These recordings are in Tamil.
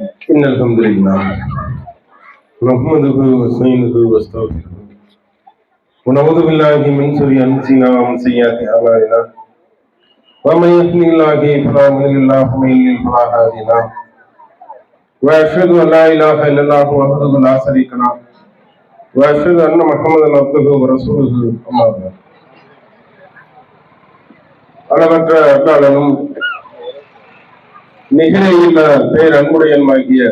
إن الحمد لله نحمده ونستعينه ونستغفره ونعوذ بالله من شر أنفسنا ومن سيئات أعمالنا ومن يهده الله فلا مضل له ومن يضلل فلا هادي له وأشهد أن لا إله إلا الله وحده لا شريك له وأشهد أن محمدا عبده ورسوله أما بعد அளவற்ற அக்காலனும் அருளாளனும் பேர் அன்புடையன்மாகிய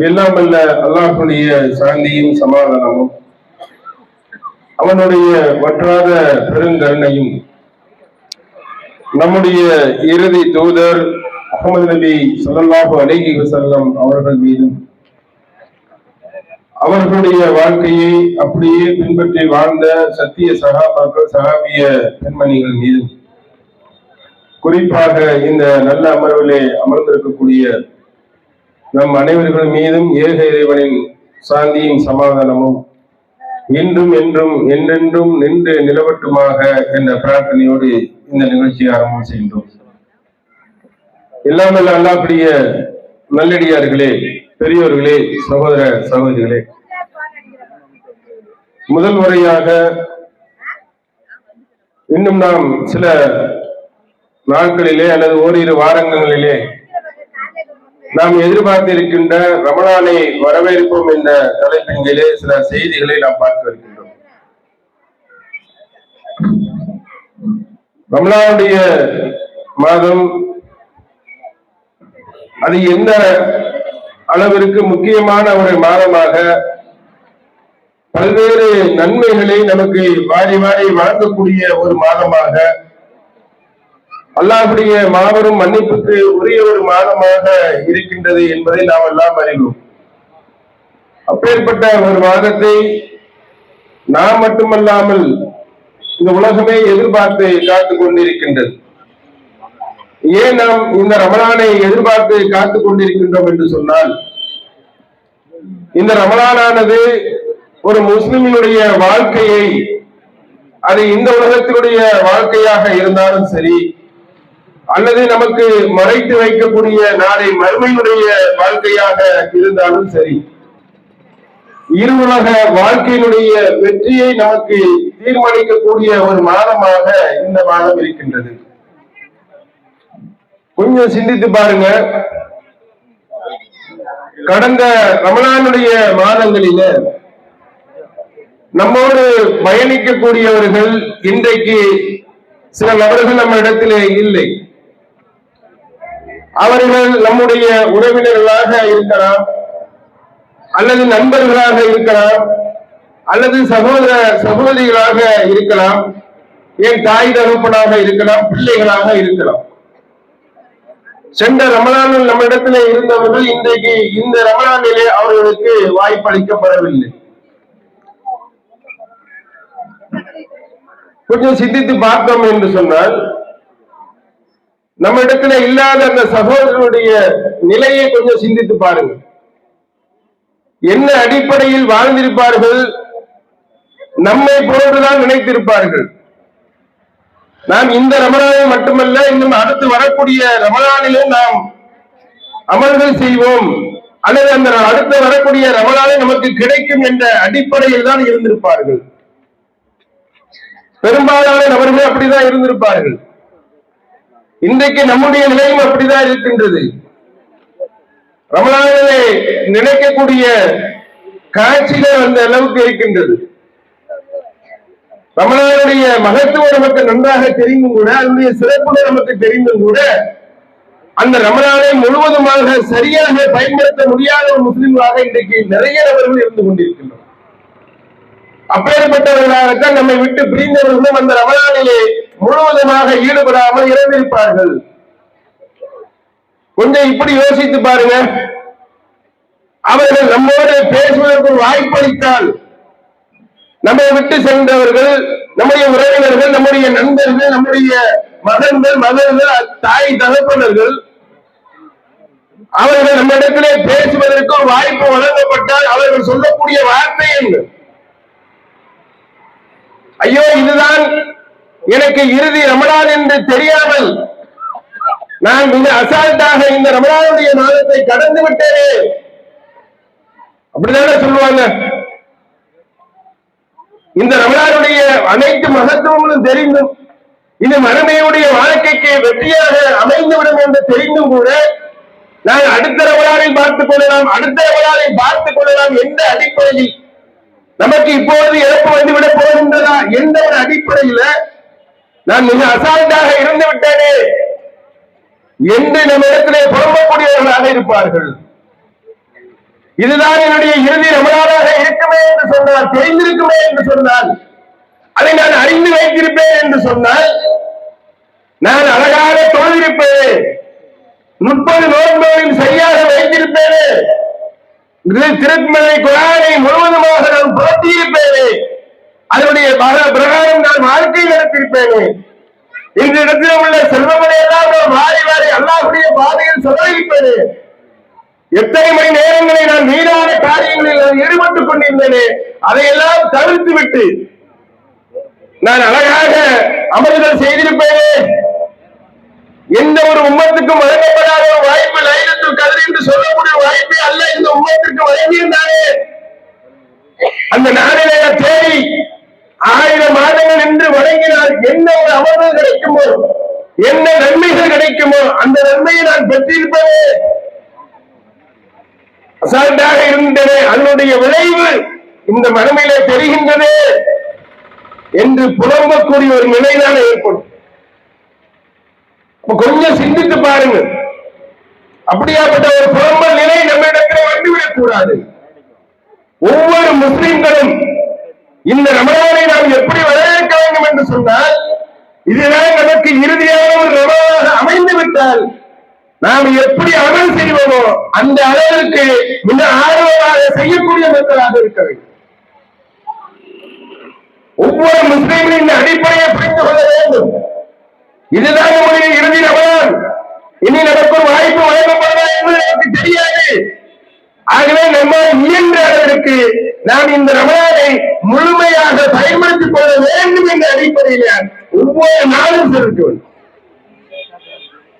எல்லாம் அல்ல அல்லாஹுடைய சாந்தியும் சமாதானமும் அவனுடைய வற்றாத பெருங்கருணையும் நம்முடைய இறுதி தூதர் அகமது நபி ஸல்லல்லாஹு அலைஹி வசல்லம் அவர்கள் மீதும் அவர்களுடைய வாழ்க்கையை அப்படியே பின்பற்றி வாழ்ந்த சத்திய சகாபாக்கள் சகாபிய பெண்மணிகள் மீதும் குறிப்பாக இந்த நல்ல அமர்விலே அமர்ந்திருக்கக்கூடிய நம் அனைவர்கள் மீதும் ஏக இறைவனின் சாந்தியும் சமாதானமும் இன்றும் என்றும் என்றென்றும் நின்று நிலவட்டுமாக என்ற பிரார்த்தனையோடு இந்த நிகழ்ச்சியை ஆரம்பம் செய்கின்றோம். இல்லாமல் அல்லாக்கூடிய நல்லடியார்களே பெரியோர்களே சகோதர சகோதரிகளே முதல் முறையாக இன்னும் நாம் சில நாட்களிலே அல்லது ஓரிரு வாரங்களிலே நாம் எதிர்பார்த்திருக்கின்ற ரமணானை வரவேற்போம் என்ற தலைப்பின் கீழே சில செய்திகளை நாம் பார்க்க வருகின்றோம் ரமணாவுடைய மாதம் அது எந்த அளவிற்கு முக்கியமான ஒரு மாதமாக பல்வேறு நன்மைகளை நமக்கு வாரி வாரி வழங்கக்கூடிய ஒரு மாதமாக அல்லாஹுடைய மாபெரும் மன்னிப்புக்கு உரிய ஒரு மாதமாக இருக்கின்றது என்பதை நாம் எல்லாம் அறிவோம். அப்பேற்பட்ட ஒரு மாதத்தை நாம் மட்டுமல்லாமல் இந்த உலகமே எதிர்பார்த்து காத்துக் கொண்டிருக்கின்றது. ஏன் நாம் இந்த ரமணானை எதிர்பார்த்து காத்துக் கொண்டிருக்கின்றோம் என்று சொன்னால் இந்த ரமணானது ஒரு முஸ்லிமினுடைய வாழ்க்கையை அது இந்த உலகத்தினுடைய வாழ்க்கையாக இருந்தாலும் சரி அல்லது நமக்கு மறைத்து வைக்கக்கூடிய நாளை மறுமையினுடைய வாழ்க்கையாக இருந்தாலும் சரி. இரு உலக வாழ்க்கையினுடைய வெற்றியை நமக்கு தீர்மானிக்கக்கூடிய ஒரு மாதமாக இந்த மாதம் இருக்கின்றது. கொஞ்சம் சிந்தித்து பாருங்க. கடந்த ரமணானுடைய மாதங்களில நம்மோடு பயணிக்கக்கூடியவர்கள் இன்றைக்கு சில நபர்கள் நம்ம இடத்திலே இல்லை. அவர்கள் நம்முடைய உறவினர்களாக இருக்கலாம் அல்லது நண்பர்களாக இருக்கலாம் அல்லது சகோதர சகோதரிகளாக இருக்கலாம் என் தாய் தகப்பனாக இருக்கலாம் பிள்ளைகளாக இருக்கலாம். சென்ற ரமலானில் நம்ம இடத்துல இருந்தவர்கள் இன்றைக்கு இந்த ரமலானிலே அவர்களுக்கு வாய்ப்பளிக்கப்படவில்லை. கொஞ்சம் சிந்தித்து பார்த்தோம் என்று சொன்னால் நம்ம இடத்துல இல்லாத அந்த சகோதரனுடைய நிலையை கொஞ்சம் சிந்தித்து பாருங்க என்ன அடிப்படையில் வாழ்ந்திருப்பார்கள்? நம்மை போன்றுதான் நினைத்திருப்பார்கள். நாம் இந்த ரமணாவை மட்டுமல்ல இன்னும் அடுத்து வரக்கூடிய ரமணானிலும் நாம் அமல்கள் செய்வோம். அல்லது அந்த அடுத்து வரக்கூடிய ரமணானை நமக்கு கிடைக்கும் என்ற அடிப்படையில் தான் இருந்திருப்பார்கள். பெரும்பாலான நபர்கள் அப்படிதான் இருந்திருப்பார்கள். இன்றைக்கு நம்முடைய நிலையும் அப்படிதான் இருக்கின்றது. ரமலானிலே நினைக்கக்கூடிய காட்சிகள் அந்த அளவுக்கு இருக்கின்றது. ரமலானுடைய மகத்துவம் நமக்கு நன்றாக தெரிந்தும் கூட அதனுடைய சிறப்புகள் நமக்கு தெரிந்தும் கூட அந்த ரமலானை முழுவதுமாக சரியாக பயன்படுத்த முடியாத ஒரு முஸ்லிம்களாக இன்றைக்கு நிறைய நபர்கள் இருந்து கொண்டிருக்கின்றனர். அப்பேற்பட்டவர்களாகத்தான் நம்மை விட்டு பிரிந்தவர்களும் அந்த ரமலானிலே முழுவதுமாக ஈடுபடாமல் இறந்திருப்பார்கள். கொஞ்சம் இப்படி யோசித்து பாருங்க. அவர்கள் நம்மோடு பேசுவதற்கு வாய்ப்பளித்தால் நம்மை விட்டு சென்றவர்கள் நம்முடைய உறவினர்கள் நம்முடைய நண்பர்கள் நம்முடைய மகன்கள் மகன்கள் தாய் தகப்பனர்கள் அவர்கள் நம்மிடத்திலே பேசுவதற்கு வாய்ப்பு வழங்கப்பட்டால் அவர்கள் சொல்லக்கூடிய வார்த்தை என்ன? ஐயோ இதுதான் எனக்கு இறுதி ரமணான் என்று தெரியாமல் நான் மிக அசால்ட்டாக இந்த ரமணானுடைய மாதத்தை கடந்து விட்டேனே. அப்படிதானே சொல்லுவாங்க? இந்த ரமணாருடைய அனைத்து மகத்துவங்களும் தெரிந்தும் இது மனமையுடைய வாழ்க்கைக்கு வெற்றியாக அமைந்துவிடும் என்று தெரிந்தும் கூட நான் அடுத்த ரவலாரை பார்த்துக் கொள்ளலாம் அடுத்த ரவலாரை பார்த்துக் கொள்ளலாம் எந்த அடிப்படையில் நமக்கு இப்பொழுது இழப்பு வந்துவிட போகின்றதா எந்த ஒரு அடிப்படையில நான் மிக அசால்ட்டாக இருந்து விட்டேனே என்று நம்ம இடத்துல புலம்பக்கூடியவர்களாக இருப்பார்கள். இதுதான் என்னுடைய இறுதி ரமலானாக இருக்குமே என்று சொன்னால் தெரிந்திருக்குமே என்று சொன்னால் அதை நான் அறிந்து வைத்திருப்பேன் என்று சொன்னால் நான் அழகாக தொழிலிருப்பேன் முப்பது நோன்புகளையும் சரியாக வைத்திருப்பேனே திருமலை குரானை முழுவதுமாக நான் புரட்டியிருப்பேனே அதனுடைய பக- பிரகாரம் நான் வாழ்க்கை நடத்திருப்பேனே இந்த இடத்தில் உள்ள செல்வங்களை எல்லாம் நான் வாரி வாரி அல்லாஹுடைய பாதையில் செலவழிப்பேனே எத்தனை மணி நேரங்களை நான் வீணான காரியங்களில் நான் ஈடுபட்டுக் கொண்டிருந்தேனே அதையெல்லாம் தவிர்த்து விட்டு நான் அழகாக அமல்கள் செய்திருப்பேனே. எந்த ஒரு உம்மத்துக்கும் வழங்கப்படாத ஒரு வாய்ப்பு லைலத்துல் கதிர் என்று சொல்லக்கூடிய வாய்ப்பே அல்ல. இந்த உம்மத்திற்கு வழங்கியிருந்தாரே அந்த நாளிலே தேடி ஆயிரம் மாதங்கள் என்று வழங்கினால் என்ன ஒரு அமர்வு கிடைக்குமோ? என்ன நன்மைகள் கிடைக்குமோ? அந்த நன்மையை நான் பெற்றிருப்பேனே. அசால்ட்டாக இருந்தது. அதனுடைய விளைவு இந்த மனமையிலே தெரிகின்றது என்று புலம்பக்கூடிய ஒரு நிலைதான் ஏற்படும். கொஞ்சம் சிந்தித்து பாருங்க அப்படியாப்பட்ட ஒரு புறம்ப நிலை நம்ம இடத்துல வந்துவிடக் கூடாது ஒவ்வொரு முஸ்லிம்களும் இந்த ரமணானை நாம் எப்படி வரவேற்க வேண்டும் என்று சொன்னால் இதுதான் நமக்கு இறுதியான ஒரு ரமணாக அமைந்து விட்டால் நாம் எப்படி அமல் செய்வோமோ அந்த அளவிற்கு மிக ஆர்வமாக செய்யக்கூடிய மக்களாக இருக்க வேண்டும். ஒவ்வொரு முஸ்லீமும் இந்த அடிப்படையை புரிந்து கொள்ள வேண்டும். இதுதான் நம்முடைய இறுதி நபர். இனி நடக்கும் வாய்ப்பு வழங்கப்படுவதா என்று நமக்கு தெரியாது. ஆகவே நம்ம இயன்ற அளவிற்கு நாம் இந்த ரமணாவை முழுமையாக பயன்படுத்திக் கொள்ள வேண்டும் என்ற அடிப்படையில் ஒவ்வொரு நாளும் செலுத்த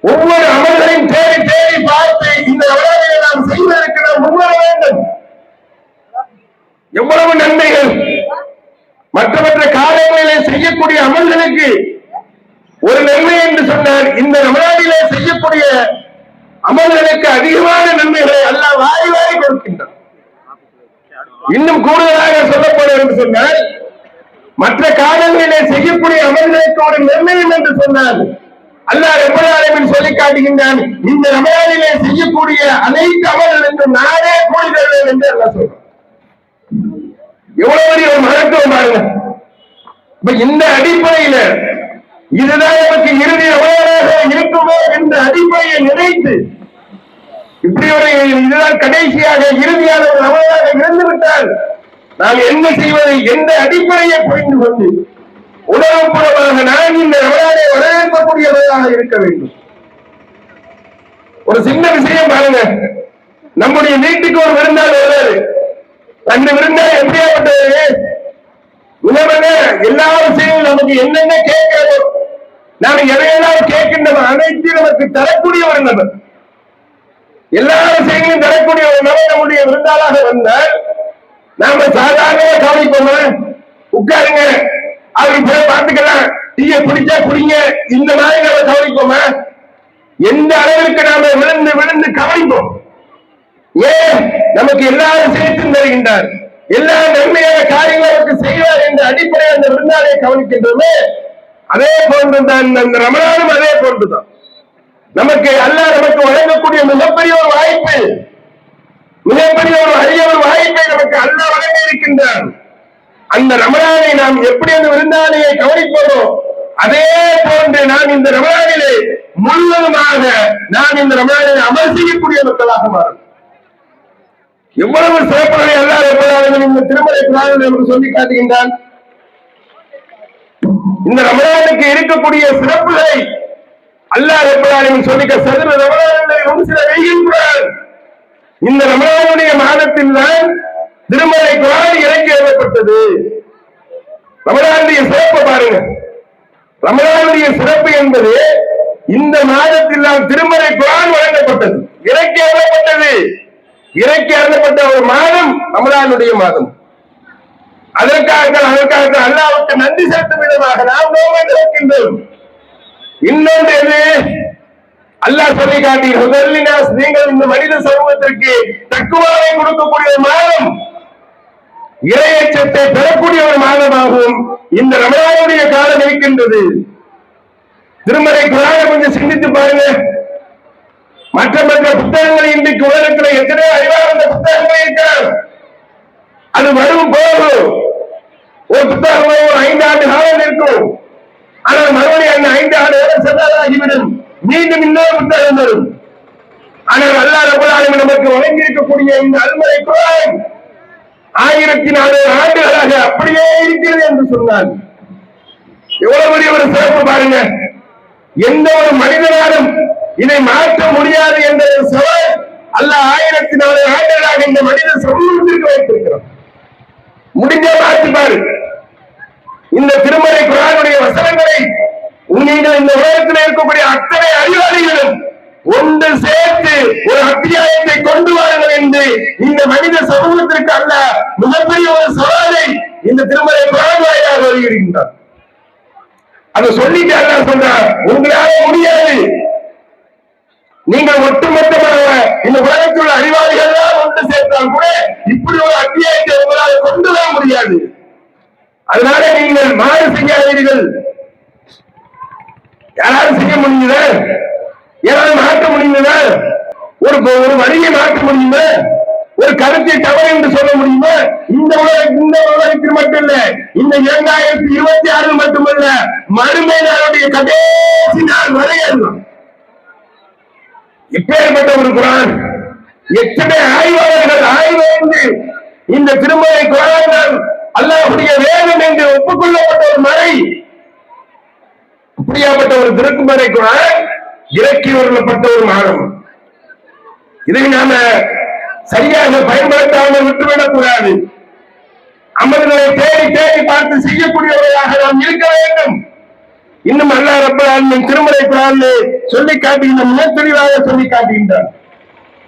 ஒவ்வொரு அமல்களையும் தேடி தேடி பார்த்து இந்த ரமணாவை நாம் செய்வதற்கு நாம் முன்வர வேண்டும். எவ்வளவு நன்மைகள். மற்ற மற்ற காலங்களிலே செய்யக்கூடிய அமல்களுக்கு ஒரு நன்மை என்று சொன்னால் இந்த ரமலானிலே செய்யக்கூடிய அமல்களுக்கு அதிகமான நன்மைகளை அல்லா வாய் வாய் கொடுக்கின்றான். இன்னும் கூடுதலாக சொல்லப்படும் என்று சொன்னால் மற்ற காலங்களிலே செய்யக்கூடிய அமல்களுக்கு ஒரு நிர்ணயம் என்று சொன்னால் அல்லாஹ் ரமலானில் சொல்லி காட்டுகின்றான் இந்த ரமலானிலே செய்யக்கூடிய அனைத்து அமல்கள் என்று நானே கூலி தருவேன் என்று அல்லாஹ் சொல்றான். எவ்வளவு பெரிய ஒரு மகத்துவம் பாருங்க. இப்ப இந்த அடிப்படையில இதுதான் எனக்கு இறுதி ரமலானாக இருக்குமோ என்ற அடிப்படையை நினைத்து இப்படி ஒரு இதுதான் கடைசியாக இறுதியான ஒரு அவையாக இருந்து விட்டால் நாம் என்ன செய்வது எந்த அடிப்படையை புரிந்து கொண்டு உணவுபூர்வமாக நான் இந்த அவையாரை வரவேற்கக்கூடியவையாக இருக்க வேண்டும். ஒரு சின்ன விஷயம் பாருங்க. நம்முடைய வீட்டுக்கு ஒரு விருந்தாள் வருவாரு அந்த விருந்தாள் எப்படியாப்பட்டது உணவன எல்லா விஷயங்களும் நமக்கு என்னென்ன கேட்கிறதோ நாம எதையெல்லாம் கேட்கின்றவன் அனைத்து நமக்கு தரக்கூடிய ஒரு நபர் எல்லா விஷயங்களும் தரக்கூடிய ஒரு நபர் நம்முடைய விருந்தாளாக வந்தால் நாம சாதாரண கவனிப்போமா? உட்காருங்க. அப்படி போய் பார்த்துக்கலாம். டீய குடிச்சா குடிங்க. இந்த மாதிரி நம்ம கவனிப்போமா? எந்த அளவிற்கு நாம விழுந்து விழுந்து கவனிப்போம்? ஏன்? நமக்கு எல்லா விஷயத்தையும் தருகின்றார். எல்லா நன்மையான காரியங்களும் நமக்கு செய்வார் என்ற அடிப்படையில் அந்த விருந்தாளியை கவனிக்கின்றோமே. அதே போன்றுதான் அந்த ரமணானும் அதே போன்றுதான். நமக்கு அல்லாஹ் நமக்கு வழங்கக்கூடிய மிகப்பெரிய ஒரு வாய்ப்பு மிகப்பெரிய ஒரு அரிய ஒரு வாய்ப்பை நமக்கு அல்லாஹ் வழங்கி இருக்கின்றான். அந்த ரமணானை நாம் எப்படி அந்த விருந்தாளியை கவனிப்போமோ அதே போன்று நான் இந்த ரமணானிலே முழுவதுமாக நான் இந்த ரமணானில் அமல் செய்யக்கூடிய மக்களாக மாறும். எவ்வளவு சிறப்புகளை அல்லாஹ் இந்த திருமலை குரானில் நமக்கு சொல்லி காட்டுகின்றான். இந்த ரமணானுக்கு இருக்கக்கூடிய சிறப்புகளை அல்லாஹ் எப்பொழுதும் சொல்லி சதுர ரமணானில் ஒரு சில வெய்கின்றான் இந்த ரமணானுடைய மாதத்தில் தான் திருமலை குரான் இறக்கி எழுதப்பட்டது ரமணானுடைய சிறப்பு பாருங்க. ரமணானுடைய சிறப்பு என்பது இந்த மாதத்தில் தான் திருமலை குரான் வழங்கப்பட்டது. இறக்கி எழுதப்பட்டது இறைக்கு அருளப்பட்ட ஒரு மாதம் ரமலானுடைய மாதம். அதற்காக அதற்காக அல்லாவுக்கு நன்றி செலுத்தும் விதமாக நாம் நோம்பை திறக்கின்றோம் இன்னொன்று எது? அல்லாஹ் சொல்லி காட்டி முதலினாஸ் நீங்கள் இந்த மனித சமூகத்திற்கு தக்குவாவை கொடுக்கக்கூடிய ஒரு மாதம். இரையச்சத்தை பெறக்கூடிய ஒரு மாதமாகவும் இந்த ரமலானுடைய காலம் இருக்கின்றது. திருமலை குரானை கொஞ்சம் சிந்தித்து பாருங்க. மற்ற மற்ற புத்தகங்கள் இன்றைக்கு உலகத்தில் எத்தனை அறிவார்ந்த புத்தகங்கள் இருக்கிறார் அது வரும் போகும் ஒரு புத்தகம் ஒரு ஐந்து ஆண்டு காலம் இருக்கும். ஆனால் மறுபடியும் அந்த ஐந்து ஆண்டு காலம் சென்றதாகிவிடும் மீண்டும் இன்னொரு புத்தகம் வரும். ஆனால் அல்லாத ரப்பல் நமக்கு வழங்கியிருக்கக்கூடிய இந்த அல்மறை குரான் ஆயிரத்தி நானூறு ஆண்டுகளாக அப்படியே இருக்கிறது என்று சொன்னார் எவ்வளவு பெரிய ஒரு சிறப்பு பாருங்க. எந்த ஒரு மனிதனாலும் இதை மாற்ற முடியாது என்ற சவால் அல்ல ஆயிரத்தி நாலு ஆண்டுகளாக இந்த மனித சமூகத்திற்கு வைத்திருக்கிறோம் முடிஞ்ச மாற்றி பாரு. இந்த திருமலை குரானுடைய வசனங்களை நீங்கள் இந்த உலகத்தில் இருக்கக்கூடிய அத்தனை அறிவாளிகளும் ஒன்று சேர்த்து ஒரு அத்தியாயத்தை கொண்டு வாருங்கள் என்று இந்த மனித சமூகத்திற்கு அல்ல மிகப்பெரிய ஒரு சவாலை இந்த திருமலை குரான் வாயிலாக வருகின்றார் அதை சொல்லிட்டு அல்ல சொல்றார் உங்களால முடியாது. நீங்கள் ஒட்டுமொத்தமாக இந்த உலகத்தில் உள்ள அறிவாளிகள் ஒன்று சேர்த்தால் கூட இப்படி ஒரு அத்தியாயத்தை உங்களால் கொண்டு வர முடியாது. அதனால நீங்கள் மாறு செய்யாதீர்கள் யாராவது செய்ய முடியுதா யாராவது மாற்ற முடியுதா ஒரு ஒரு வழியை மாற்ற முடியுமா? ஒரு கருத்தை தவறு என்று சொல்ல முடியுமா? இந்த உலக இந்த உலகத்தில் மட்டும் இல்ல இந்த இரண்டாயிரத்தி இருபத்தி ஆறு மட்டுமல்ல மறுமை நாளுடைய கடைசி நாள் வரை இப்பேற்பட்ட ஒரு குரான். எத்தனை ஆய்வாளர்கள் ஆய்வு இந்த திருமலை குரான் அல்லாஹுடைய வேதம் என்று ஒப்புக்கொள்ளப்பட்ட ஒரு மறை. அப்படியாப்பட்ட ஒரு திருக்குமறை குரான் இறக்கி வரப்பட்ட ஒரு மாதம். இதை நாம சரியாக பயன்படுத்தாமல் விட்டுவிடக் கூடாது. அமர்களை தேடி தேடி பார்த்து செய்யக்கூடியவர்களாக நாம் இருக்க வேண்டும். இன்னும் அல்லா ரப்பலாலின் திருமலை குரான் சொல்லி காட்டுகின்ற மிக தெளிவாக சொல்லி காட்டுகின்றார்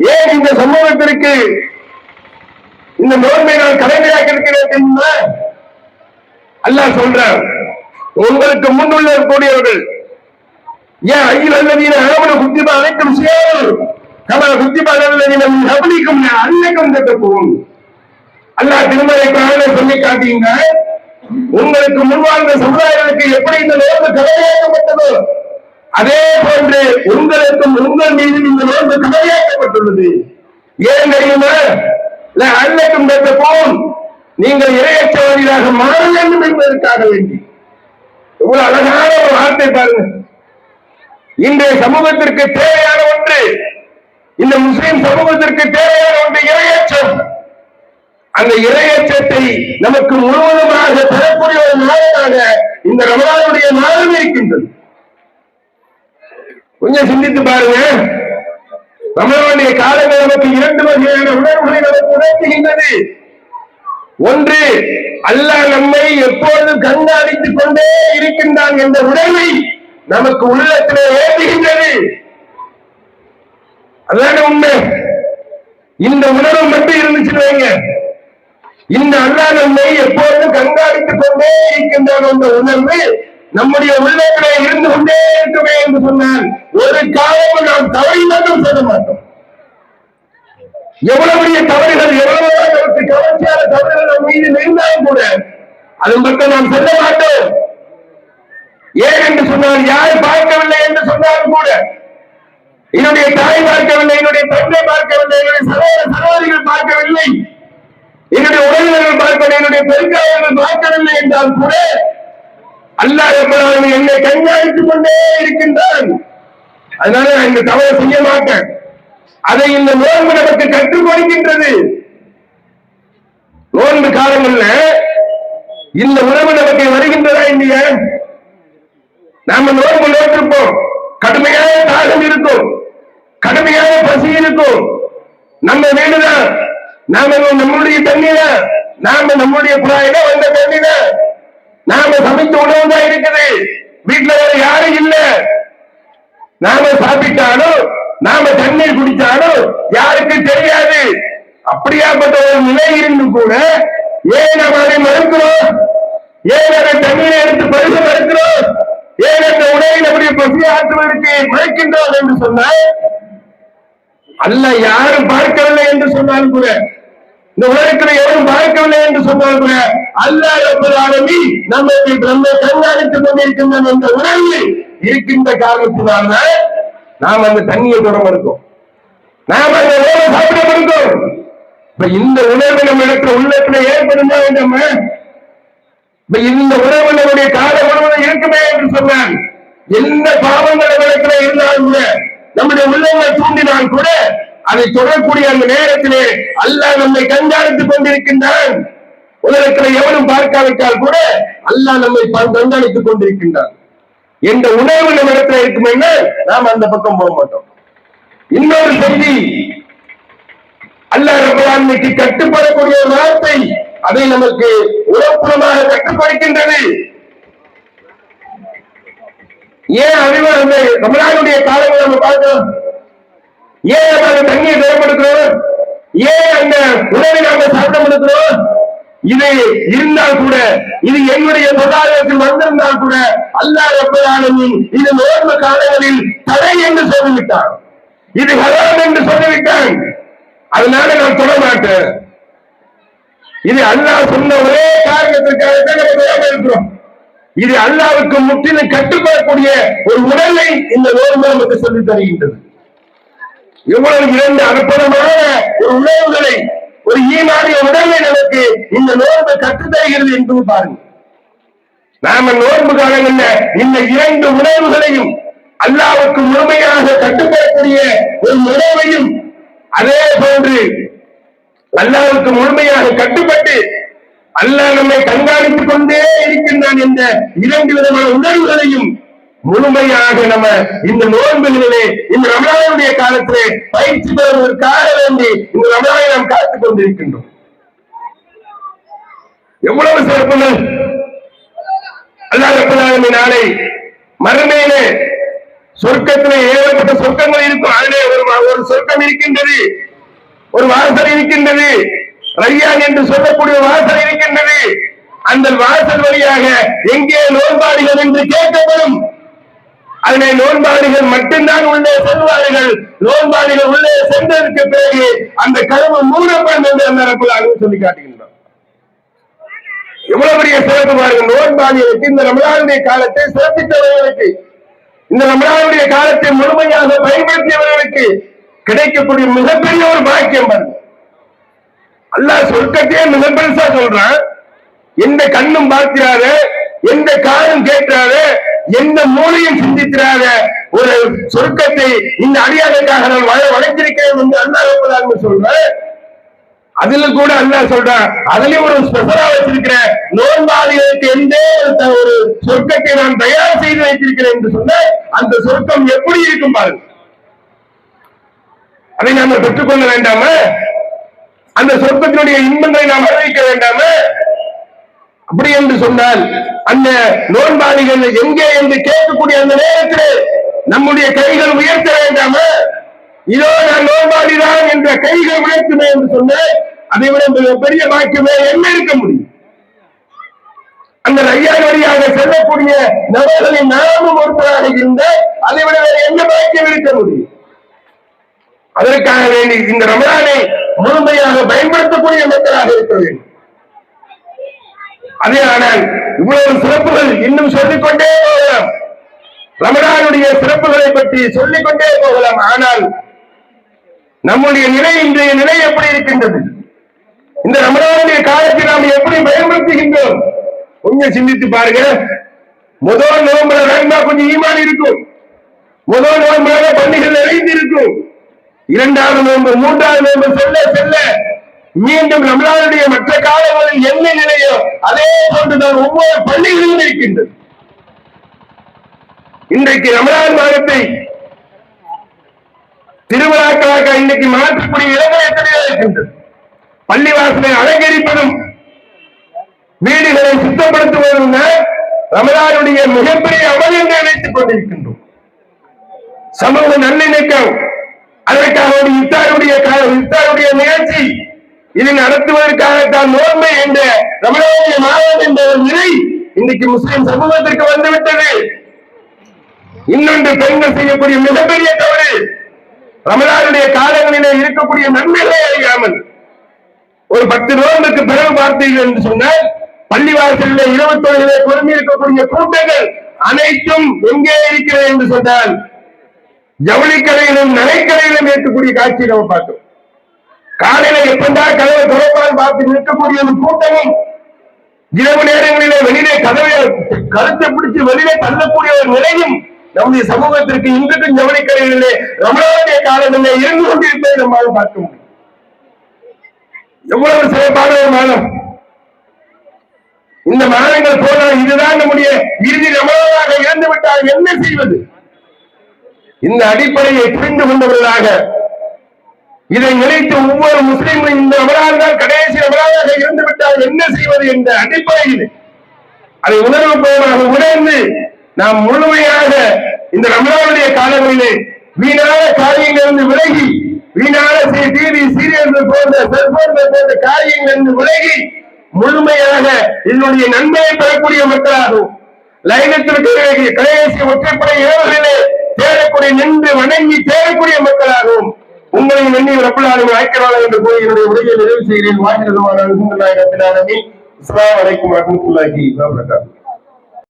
ஏன் இந்த சமூகத்திற்கு இந்த நோன்பை நான் கடமையாக இருக்கிறேன் தெரியுமா அல்லாஹ் சொல்றார். உங்களுக்கு முன்னுள்ள கூடியவர்கள் ஏன் ஐயில் அல்லதீன அரவண குத்திபா அனைத்தும் சேரும் கமல குத்திபா அல்லதீன நபலிக்கும் அன்னைக்கும் கட்டப்போம் அல்லாஹ் திருமலை குரானை சொல்லி காட்டுகின்றார் உங்களுக்கு முன்வாழ்ந்த சமுதாயங்களுக்கு எப்படி இந்த நோன்பு கடமையாக்கப்பட்டதோ அதே போன்று உங்களுக்கும் உங்கள் மீது இந்த நோன்பு கடமையாக்கப்பட்டுள்ளது ஏன் தெரியுமா? அன்னைக்கும் பெற்ற போன் நீங்கள் இரையற்றவாதிகளாக மாற வேண்டும் என்பதற்காக வேண்டி. இவ்வளவு அழகான ஒரு வார்த்தை பாருங்க. இன்றைய சமூகத்திற்கு தேவையான ஒன்று இந்த முஸ்லிம் சமூகத்திற்கு தேவையான ஒன்று இரையச்சம். அந்த இரையச்சத்தை நமக்கு முழுவதுமாக பெறக்கூடிய ஒரு நாளாக இந்த ரமலானுடைய நாளும் இருக்கின்றது. கொஞ்சம் சிந்தித்து பாருங்க. ரமலானுடைய காலங்கள் நமக்கு இரண்டு வகையான உணர்வுகளை நமக்கு உணர்த்துகின்றது. ஒன்று அல்லாஹ் நம்மை எப்பொழுதும் கண்காணித்துக் கொண்டே இருக்கின்றான் என்ற உணர்வை நமக்கு உள்ளத்திலே ஏற்றுகின்றது. அதான உண்மை. இந்த உணர்வு மட்டும் இருந்துச்சுன்னு வைங்க. இந்த அல்லாஹ் நம்மை எப்போதும் கண்காணித்துக் கொண்டே இருக்கின்றான் என்ற உணர்வு நம்முடைய உள்ளத்திலே இருந்து கொண்டே இருக்குமே என்று சொன்னால் ஒரு காலமும் நாம் தவறி மட்டும் சொல்ல மாட்டோம். எவ்வளவு பெரிய தவறுகள் எவ்வளவு நமக்கு கவர்ச்சியான தவறுகள் நம் மீது இருந்தாலும் கூட அது மட்டும் நாம் சொல்ல மாட்டோம். ஏன் என்று சொன்னால் யார் பார்க்கவில்லை என்று சொன்னாலும் கூட என்னுடைய தாய் பார்க்கவில்லை என்னுடைய தந்தை பார்க்கவில்லை என்னுடைய சகோதர சகோதரிகள் பார்க்கவில்லை. என்னுடைய உறவினர்கள் பார்க்கவில்லை என்னுடைய பெருக்காளர்கள் பார்க்கவில்லை என்றால் கூட அல்லாஹ் எப்பொழுது என்னை கண்காணித்துக் கொண்டே இருக்கின்றான். அதனால நான் இந்த தவறை செய்ய மாட்டேன். அதை இந்த நோன்பு நமக்கு கற்றுக் கொடுக்கின்றது. நோன்பு காலங்கள்ல இந்த உறவு நமக்கு வருகின்றதா இல்லையா? நாம நோன்பு நோட்டிருப்போம் கடுமையான தாகம் இருக்கும். கடுமையான பசி இருக்கும். நம்ம வீடுதான் நாம நம்முடைய தண்ணீர் நாம நம்முடைய குழாயில வந்த தண்ணீர் நாம சமைத்த உணவு தான் இருக்குது. வீட்டுல வேற யாரும் இல்ல. நாம சாப்பிட்டாலும் நாம தண்ணீர் குடிச்சாலும் யாருக்கு தெரியாது. அப்படியாப்பட்ட ஒரு நிலை இருந்து கூட ஏன் நம்ம அதை மறுக்கிறோம்? ஏன் அதை தண்ணீரை எடுத்து பருக மறுக்கிறோம்? ஏன் அந்த உணவை நம்முடைய பசி ஆற்றுவதற்கு குறைக்கின்றோம் என்று சொன்னால் அல்ல யாரும் பார்க்கவில்லை என்று சொன்னாலும் கூட இந்த உலகத்தில் எதுவும் பயக்கவில்லை என்று சொன்னால் கூட அல்ல என்பதாலுமே நம்மை நம்மை கண்காணித்துக் கொண்டிருக்கின்றன என்ற உணர்வு இருக்கின்ற காரணத்தினால நாம் அந்த தண்ணியை தொட மறுக்கோம் நாம் அந்த உணவை சாப்பிட மறுக்கோம் இப்ப இந்த உணர்வு நம்ம இடத்துல உள்ளத்துல ஏற்படுமா நம்ம இப்ப இந்த உணவு நம்முடைய கால உணவு இருக்குமே என்று சொன்னால் எந்த பாவங்கள் இடத்துல இருந்தாலும் கூட நம்முடைய உள்ளங்கள் தூண்டினால் கூட அதை தொடரக்கூடிய அந்த நேரத்திலே அல்லாஹ் நம்மை கண்காணித்துக் கொண்டிருக்கின்றான். உலகத்தில் எவரும் பார்க்காவிட்டால் கூட அல்லாஹ் நம்மை கண்காணித்துக் கொண்டிருக்கின்றான். என்ற உணர்வு நம்ம இடத்துல இருக்குமே நாம் அந்த பக்கம் போக மாட்டோம். இன்னொரு செய்தி அல்லாஹ் ரபுல்லான்மைக்கு கட்டுப்படக்கூடிய ஒரு வார்த்தை அதை நமக்கு உறப்புறமாக கட்டுப்படுகின்றது ஏன் அறிவு அந்த ரமலானுடைய காலங்களை நம்ம பார்க்கிறோம்? ஏன் நம்ம அந்த தண்ணியை தேவைப்படுகிறோம் ஏன் அந்த உணவை நாங்கள் சாப்பிட முடிக்கிறோம் இது இருந்தால் கூட இது என்னுடைய பொருளாதாரத்தில் வந்திருந்தால் கூட அல்லாஹ் ரப்பலானமின் இது நோர்ம காலங்களில் தடை என்று சொல்லிவிட்டான். இது ஹராம் என்று சொல்லிவிட்டான். அதனால நான் தொட மாட்டேன். இது அல்லாஹ் சொன்ன ஒரே காரணத்திற்காக தான் இருக்கிறோம். இது அல்லாவுக்கு முற்றிலும் கட்டுப்படக்கூடிய ஒரு உடலை இந்த நோர்மை நமக்கு சொல்லி தருகின்றது இவ்வளவு இரண்டு அற்புதமான ஒரு உணவுகளை ஒரு ஈமானிய உடலை நமக்கு இந்த நோன்பு கற்றுத்தருகிறது என்பது பாருங்க. நாம நோன்பு காலங்கள்ல இந்த இரண்டு உணவுகளையும் அல்லாவுக்கு முழுமையாக கட்டுப்படக்கூடிய ஒரு உணவையும் அதே போன்று அல்லாவுக்கு முழுமையாக கட்டுப்பட்டு அல்லாஹ் நம்மை கண்காணித்துக் கொண்டே இருக்கின்றான் என்ற இரண்டு விதமான உணர்வுகளையும் முழுமையாக நம்ம இந்த நோன்புகளிலே இந்த ரமணானுடைய காலத்திலே பயிற்சி பெறுவதற்காக வேண்டி இந்த ரமணானை நாம் காத்துக் கொண்டிருக்கின்றோம். எவ்வளவு சிறப்புகள்? அல்லாஹ் நாளை மறுமையிலே சொர்க்கத்திலே ஏகப்பட்ட சொர்க்கங்கள் இருக்கும். அதிலே ஒரு ஒரு சொர்க்கம் இருக்கின்றது ஒரு வாசல் இருக்கின்றது. ரையான் என்று சொல்லக்கூடிய வாசல் இருக்கின்றது. அந்த வாசல் வழியாக எங்கே நோன்பாடுகள் என்று கேட்கப்படும் அதனை நோன்பாளிகள் மட்டும்தான் உள்ளே செல்வார்கள். நோன்பாளிகள் உள்ளே சென்றதற்கு பிறகு அந்த கதவு மூடப்படும் என்று அந்த ரப்பலாக சொல்லி காட்டுகின்றான் எவ்வளவு பெரிய சிறப்பு பாருங்க நோன்பாளிகளுக்கு இந்த ரமலானுடைய காலத்தை சிறப்பித்தவர்களுக்கு இந்த ரமலானுடைய காலத்தை முழுமையாக பயன்படுத்தியவர்களுக்கு கிடைக்கக்கூடிய மிகப்பெரிய ஒரு பாக்கியம் பாருங்க அல்லாஹ் சொர்க்கத்தையே மிக பெருசா சொல்றான். எந்த கண்ணும் பார்க்கிறாரு எந்த காலம் கேட்கிறாரு எந்த மூலையும் சிந்திக்கிறாத ஒரு சொர்க்கத்தை இந்த அடியாருக்காக நான் வள வந்து என்று அல்லாஹ் சொல்றேன் அதுல கூட அண்ணா சொல்றான் அதுலயும் ஒரு ஸ்பெஷலா வச்சிருக்கிறேன் நோன்பாளிகளுக்கு எந்த ஒரு- சொர்க்கத்தை நான் தயார் செய்து வைத்திருக்கிறேன் என்று சொன்ன அந்த சொர்க்கம் எப்படி இருக்கும் பாருங்க. அதை நாம பெற்றுக்கொள்ள வேண்டாம? அந்த சொர்க்கத்தினுடைய இன்பங்களை நாம் அறிவிக்க வேண்டாம? அப்படி என்று சொன்னால் அந்த நோன்பாளிகள் எங்கே என்று கேட்கக்கூடிய அந்த நேரத்தில் நம்முடைய கைகள் உயர்த்த வேண்டாம இதோ நான் நோன்பாளிதான் என்ற கைகள் உயர்த்துமே என்று சொன்னால் அதை விட மிக பெரிய வாக்கியமே என்ன இருக்க முடியும்? அந்த ரையான் வழியாக செல்லக்கூடிய நபர்களின் நாமும் ஒருத்தராக இருந்த அதை விட வேற என்ன வாக்கியம் இருக்க முடியும்? அதற்காக வேண்டி இந்த ரமலானை முழுமையாக பயன்படுத்தக்கூடிய மக்களாக இருக்க வேண்டும். அதே ஆனால் இவ்வளவு சிறப்புகள் இன்னும் சொல்லிக்கொண்டே போகலாம். ரமலானுடைய சிறப்புகளை பற்றி சொல்லிக்கொண்டே போகலாம். ஆனால் நம்முடைய நிலை இன்றைய நிலை எப்படி இருக்கின்றது? இந்த ரமலானுடைய காலத்தை நாம் எப்படி பயன்படுத்துகின்றோம்? கொஞ்சம் சிந்தித்து பாருங்க. முதல் நோம்புல வேண்டா கொஞ்சம் ஈமான் இருக்கும். முதல் நோம்புல பண்டிகை நிறைந்து இருக்கும் இரண்டாவது நோன்பு மூன்றாவது நோன்பு செல்ல செல்ல. மீண்டும் ரமலானுடைய மற்ற காலங்களில் என்ன நிலையோ அதே போன்றுதான் ஒவ்வொரு பள்ளிகளிலும் இருக்கின்றது. இன்றைக்கு ரமலான் மாதத்தை திருவிழாக்களாக இன்னைக்கு மாற்றக்கூடிய இடங்கள் எத்தனையோ இருக்கின்றது. பள்ளிவாசலை அலங்கரிப்பதும் வீடுகளை சுத்தப்படுத்துவதும் ரமலானுடைய மிகப்பெரிய அமல் என்று நினைத்துக் கொண்டிருக்கின்றோம். சமூக நல்லிணக்கம் அதற்காக இத்தாருடைய காலம் இத்தாருடைய நிகழ்ச்சி இதை நடத்துவதற்காக தான் என்ற ரமணானிய மாதம் என்ற ஒரு நிலை இன்னைக்கு முஸ்லிம் சமூகத்திற்கு வந்துவிட்டது. இன்னொன்று பெண்கள் செய்யக்கூடிய மிகப்பெரிய தவறு ரமலானுடைய காலங்களிலே இருக்கக்கூடிய நன்மைகளை அறியாமல் ஒரு பத்து நோன்புக்கு பிறகு பார்த்தீர்கள் என்று சொன்னால் பள்ளிவாசலில் இருபத்தொழிலே குழுமி இருக்கக்கூடிய கூட்டங்கள் அனைத்தும் எங்கே இருக்கிறது என்று சொன்னால் ஜவுளிக்கடையிலும் நகைக்கடையிலும் இருக்கக்கூடிய காட்சியை நம்ம பார்த்தோம். காலையில எப்பண்டா கதவை திறப்பால் பார்த்து நிற்கக்கூடிய ஒரு கூட்டமும் இரவு நேரங்களிலே வெளியிலே கதவை கருத்தை பிடிச்சு வெளியிலே தள்ளக்கூடிய ஒரு நிலையும் நம்முடைய சமூகத்திற்கு இன்றைக்கும் ஜவுளிக்கடைகளிலே ரமணாவுடைய காலங்களிலே இருந்து கொண்டிருப்பதை நம்மால் பார்க்க முடியும். எவ்வளவு சிறப்பான ஒரு மாதம். இந்த மாதங்கள் போனால் இதுதான் நம்முடைய இறுதி ரமணாவாக இறந்து விட்டால் என்ன செய்வது? இந்த அடிப்படையை புரிந்து கொண்டவர்களாக இதை நினைத்து ஒவ்வொரு முஸ்லிம்களும் இந்த ரமலான்தான் கடைசி அபராதாக இருந்து விட்டால் என்ன செய்வது என்ற அடிப்படையில் அதை உணர்வு பூர்வமாக உணர்ந்து நாம் முழுமையாக இந்த ரமணாவுடைய காலங்களிலே வீணான காரியங்களிலிருந்து விலகி வீணான டிவி சீரியல்கள் போன்ற செல்போன்கள் போன்ற காரியங்களிலிருந்து விலகி முழுமையாக என்னுடைய நன்மையை பெறக்கூடிய மக்களாகும் லைனத்திற்கு கடைசி ஒற்றைப்படை ஏவுகளிலே தேடக்கூடிய நின்று வணங்கி தேடக்கூடிய மக்களாகும் உங்களையும் எண்ணி ரப்பலாலும் ஐக்கியவாளர் என்று கூறி என்னுடைய உரையை நிறைவு செய்கிறேன். வாங்கினதுமான அலமதுல்லாஹி ரப்பில் ஆலமீன் அஸ்ஸலாமு அலைக்கும் வரஹ்மத்துல்லாஹி வபரகாத்துஹு.